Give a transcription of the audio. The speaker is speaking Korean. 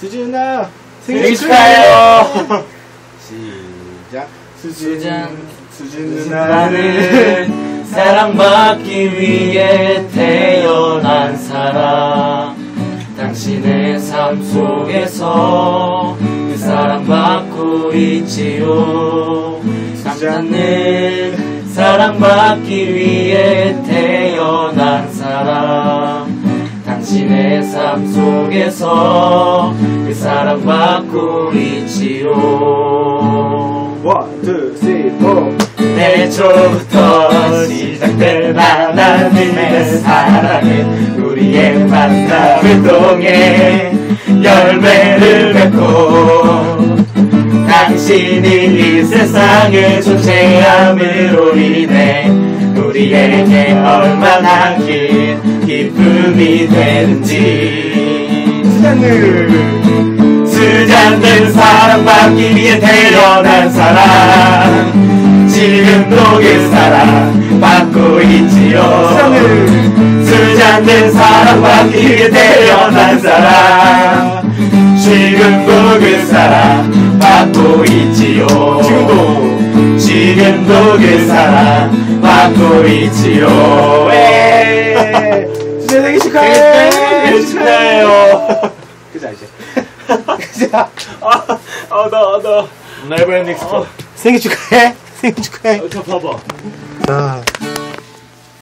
수진아 생일 축하해요. 시작 수진, 수진 나는 사랑받기 위해 태어난 사람. 당신의 삶 속에서 그 사랑받고 있지요. 남자는 사랑받기 위해 당신의 삶 속에서 그 사랑받고 있지요. 원, 투, 쓰리, 포 애초부터 시작된 하나님의 사랑은 우리의 만남을 통해 열매를 맺고 당신이 이 세상을 존재함으로 인해 우리에게 얼마나 긴 기쁨이 되는지. 수잔들. 수잔들 사랑받기 위해 태어난 사람. 지금도 그 사랑 받고 있지요. 수잔들. 수잔들 사랑받기 위해 태어난 사람. 지금도 그 사랑 받고 있지요. 지금도. 지금도 그 사랑 받고 있지요. 예. 수잔 생일 축하해 생일 축하해요. 그자 이제. 그자 아나나. 네버 엔딩 스토리 생일 축하해. 생일 축하해. 저 봐봐. 자